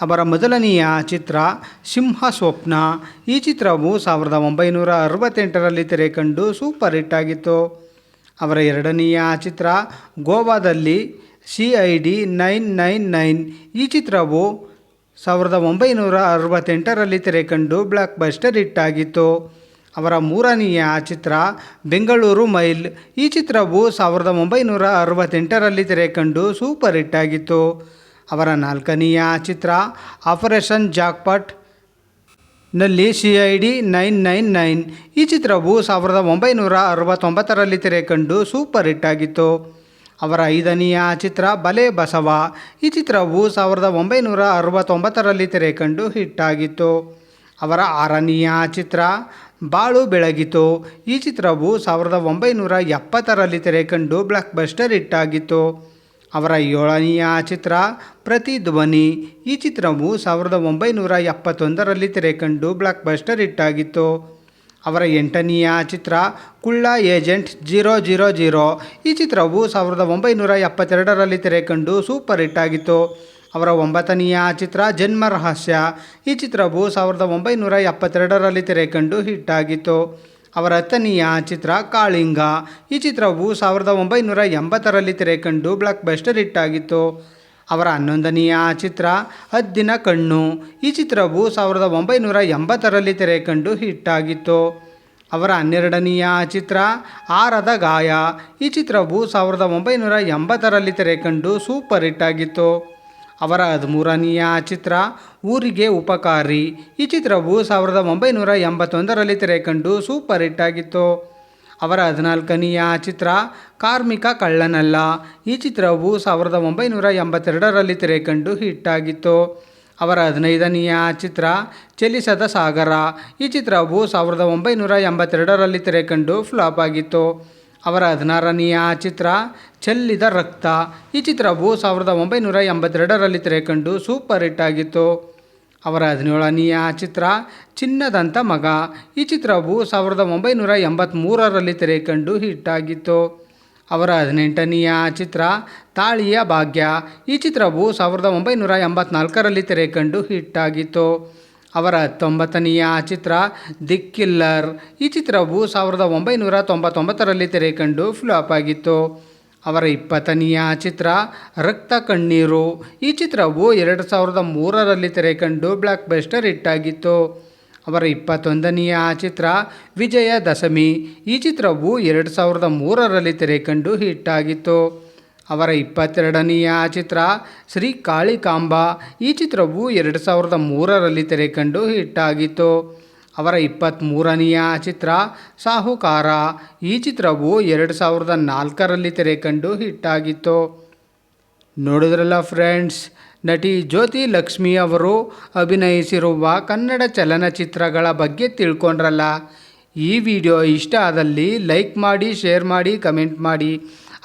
ಅವರ ಮೊದಲನೆಯ ಚಿತ್ರ ಸಿಂಹ ಸ್ವಪ್ನ ಈ ಚಿತ್ರವು ಸಾವಿರದ ಒಂಬೈನೂರ ಅರವತ್ತೆಂಟರಲ್ಲಿ ತೆರೆ ಕಂಡು ಸೂಪರ್ ಹಿಟ್ ಆಗಿತ್ತು. ಅವರ ಎರಡನೆಯ ಚಿತ್ರ ಗೋವಾದಲ್ಲಿ C I D nine nine nine. ಈ ಚಿತ್ರವು ಸಾವಿರದ ಒಂಬೈನೂರ ಅರವತ್ತೆಂಟರಲ್ಲಿ ತೆರೆ ಕಂಡು ಬ್ಲಾಕ್ ಬಸ್ಟರ್ ಹಿಟ್ ಆಗಿತ್ತು. ಅವರ ಮೂರನೆಯ ಚಿತ್ರ ಬೆಂಗಳೂರು ಮೈಲ್. ಈ ಚಿತ್ರವು ಸಾವಿರದ ಒಂಬೈನೂರ ಅರವತ್ತೆಂಟರಲ್ಲಿ ತೆರೆ ಕಂಡು ಸೂಪರ್ ಹಿಟ್ ಆಗಿತ್ತು. ಅವರ ನಾಲ್ಕನೆಯ ಚಿತ್ರ operation ಜಾಕ್ಪಟ್ನಲ್ಲಿ C I D nine nine nine. ಈ ಚಿತ್ರವು ಸಾವಿರದ ಒಂಬೈನೂರ ಅರವತ್ತೊಂಬತ್ತರಲ್ಲಿ ತೆರೆ ಕಂಡು ಸೂಪರ್ ಹಿಟ್ ಆಗಿತ್ತು. ಅವರ ಐದನೆಯ ಚಿತ್ರ ಬಲೆ ಬಸವ. ಈ ಚಿತ್ರವು ಸಾವಿರದ ಒಂಬೈನೂರ ಅರವತ್ತೊಂಬತ್ತರಲ್ಲಿ ತೆರೆ ಕಂಡು ಹಿಟ್ ಆಗಿತ್ತು. ಅವರ ಆರನೆಯ ಚಿತ್ರ ಬಾಳು ಬೆಳಗಿತು. ಈ ಚಿತ್ರವು ಸಾವಿರದ ಒಂಬೈನೂರ ಎಪ್ಪತ್ತರಲ್ಲಿ ತೆರೆ ಕಂಡು ಬ್ಲಾಕ್ ಬಸ್ಟರ್ ಹಿಟ್ ಆಗಿತ್ತು. ಅವರ ಏಳನೆಯ ಚಿತ್ರ ಪ್ರತಿಧ್ವನಿ ಈ ಚಿತ್ರವು ಸಾವಿರದ ಒಂಬೈನೂರ ಎಪ್ಪತ್ತೊಂದರಲ್ಲಿ ತೆರೆಕಂಡು ಬ್ಲಾಕ್ ಬಸ್ಟರ್ ಹಿಟ್ ಆಗಿತ್ತು. ಅವರ ಎಂಟನೆಯ ಚಿತ್ರ ಕುಳ್ಳ ಏಜೆಂಟ್ ಜೀರೋ ಜೀರೋ ಜೀರೋ. ಈ ಚಿತ್ರವು ಸಾವಿರದ ಒಂಬೈನೂರ ಎಪ್ಪತ್ತೆರಡರಲ್ಲಿ ತೆರೆ ಕಂಡು ಸೂಪರ್ ಹಿಟ್ ಆಗಿತ್ತು. ಅವರ ಒಂಬತ್ತನೆಯ ಚಿತ್ರ ಜನ್ಮ ರಹಸ್ಯ. ಈ ಚಿತ್ರವು ಸಾವಿರದ ಒಂಬೈನೂರ ಎಪ್ಪತ್ತೆರಡರಲ್ಲಿ ತೆರೆಕಂಡು ಹಿಟ್ಟಾಗಿತ್ತು ಅವರ ಹತ್ತನೆಯ ಚಿತ್ರ ಕಾಳಿಂಗ. ಈ ಚಿತ್ರವು ಸಾವಿರದ ಒಂಬೈನೂರ ಎಂಬತ್ತರಲ್ಲಿ ತೆರೆ ಕಂಡು ಬ್ಲಾಕ್ ಬಸ್ಟರ್ ಹಿಟ್ ಆಗಿತ್ತು. ಅವರ ಹನ್ನೊಂದನೆಯ ಚಿತ್ರ ಹದ್ದಿನ ಕಣ್ಣು. ಈ ಚಿತ್ರವು ಸಾವಿರದ ಒಂಬೈನೂರ ಎಂಬತ್ತರಲ್ಲಿ ತೆರೆ ಕಂಡು ಹಿಟ್ ಆಗಿತ್ತು. ಅವರ ಹನ್ನೆರಡನೆಯ ಚಿತ್ರ ಆರದ ಗಾಯ. ಈ ಚಿತ್ರವು ಸಾವಿರದ ಒಂಬೈನೂರ ಎಂಬತ್ತರಲ್ಲಿ ತೆರೆ ಕಂಡು ಸೂಪರ್ ಹಿಟ್ ಆಗಿತ್ತು. ಅವರ ಹದಿಮೂರನೆಯ ಚಿತ್ರ ಊರಿಗೆ ಉಪಕಾರಿ. ಈ ಚಿತ್ರವು ಸಾವಿರದ ಒಂಬೈನೂರ ಎಂಬತ್ತೊಂದರಲ್ಲಿ ತೆರೆ ಕಂಡು ಸೂಪರ್ ಹಿಟ್ ಆಗಿತ್ತು. ಅವರ ಹದಿನಾಲ್ಕನೆಯ ಚಿತ್ರ ಕಾರ್ಮಿಕ ಕಳ್ಳನಲ್ಲ. ಈ ಚಿತ್ರವು ಸಾವಿರದ ಒಂಬೈನೂರ ಎಂಬತ್ತೆರಡರಲ್ಲಿ ತೆರೆ ಕಂಡು ಹಿಟ್ ಆಗಿತ್ತು. ಅವರ ಹದಿನೈದನೆಯ ಚಿತ್ರ ಚಲಿಸದ ಸಾಗರ. ಈ ಚಿತ್ರವು ಸಾವಿರದ ಒಂಬೈನೂರ ಎಂಬತ್ತೆರಡರಲ್ಲಿ ತೆರೆ ಕಂಡು ಫ್ಲಾಪ್ ಆಗಿತ್ತು. ಅವರ ಹದಿನಾರನೆಯ ಚಿತ್ರ ಚೆಲ್ಲಿದ ರಕ್ತ. ಈ ಚಿತ್ರವು ಸಾವಿರದ ಒಂಬೈನೂರ ಎಂಬತ್ತೆರಡರಲ್ಲಿ ತೆರೆ ಕಂಡು ಸೂಪರ್ ಹಿಟ್ ಆಗಿತ್ತು. ಅವರ ಹದಿನೇಳನೆಯ ಚಿತ್ರ ಚಿನ್ನದಂಥ ಮಗ. ಈ ಚಿತ್ರವು ಸಾವಿರದ ಒಂಬೈನೂರ ಎಂಬತ್ತ್ಮೂರರಲ್ಲಿ ತೆರೆ ಕಂಡು ಹಿಟ್ ಆಗಿತ್ತು. ಅವರ ಹದಿನೆಂಟನೆಯ ಚಿತ್ರ ತಾಳಿಯ ಭಾಗ್ಯ. ಈ ಚಿತ್ರವು ಸಾವಿರದ ಒಂಬೈನೂರ ಎಂಬತ್ತ್ನಾಲ್ಕರಲ್ಲಿ ತೆರೆ ಕಂಡು ಹಿಟ್ ಆಗಿತ್ತು. ಅವರ ಹತ್ತೊಂಬತ್ತನೆಯ ಚಿತ್ರ ದಿ ಕಿಲ್ಲರ್. ಈ ಚಿತ್ರವು ಸಾವಿರದ ಒಂಬೈನೂರ ತೊಂಬತ್ತೊಂಬತ್ತರಲ್ಲಿ ತೆರೆ ಕಂಡು ಫ್ಲಾಪ್ ಆಗಿತ್ತು. ಅವರ ಇಪ್ಪತ್ತನೆಯ ಚಿತ್ರ ರಕ್ತ ಕಣ್ಣೀರು. ಈ ಚಿತ್ರವು ಎರಡು ಸಾವಿರದ ಮೂರರಲ್ಲಿ ತೆರೆ ಕಂಡು ಬ್ಲಾಕ್ ಬಸ್ಟರ್ ಹಿಟ್ ಆಗಿತ್ತು. ಅವರ ಇಪ್ಪತ್ತೊಂದನೆಯ ಚಿತ್ರ ವಿಜಯ ದಶಮಿ ಈ ಚಿತ್ರವು ಎರಡು ಸಾವಿರದ ಮೂರರಲ್ಲಿ ತೆರೆ ಕಂಡು ಹಿಟ್ ಆಗಿತ್ತು. ಅವರ ಇಪ್ಪತ್ತೆರಡನೆಯ ಚಿತ್ರ ಶ್ರೀ ಕಾಳಿಕಾಂಬ. ಈ ಚಿತ್ರವು ಎರಡು ಸಾವಿರದ ಮೂರರಲ್ಲಿ ತೆರೆ ಕಂಡು ಹಿಟ್ ಆಗಿತ್ತು ಅವರ ಇಪ್ಪತ್ತ್ಮೂರನೆಯ ಚಿತ್ರ ಸಾಹುಕಾರ. ಈ ಚಿತ್ರವು ಎರಡು ಸಾವಿರದ ನಾಲ್ಕರಲ್ಲಿ ತೆರೆ ಕಂಡು ಹಿಟ್ ಆಗಿತ್ತು ನೋಡಿದ್ರಲ್ಲ ಫ್ರೆಂಡ್ಸ್, ನಟಿ ಜ್ಯೋತಿ ಲಕ್ಷ್ಮಿ ಅವರು ಅಭಿನಯಿಸಿರುವ ಕನ್ನಡ ಚಲನಚಿತ್ರಗಳ ಬಗ್ಗೆ ತಿಳ್ಕೊಂಡ್ರಲ್ಲ. ಈ ವಿಡಿಯೋ ಇಷ್ಟ ಆದಲ್ಲಿ ಲೈಕ್ ಮಾಡಿ, ಶೇರ್ ಮಾಡಿ, ಕಮೆಂಟ್ ಮಾಡಿ.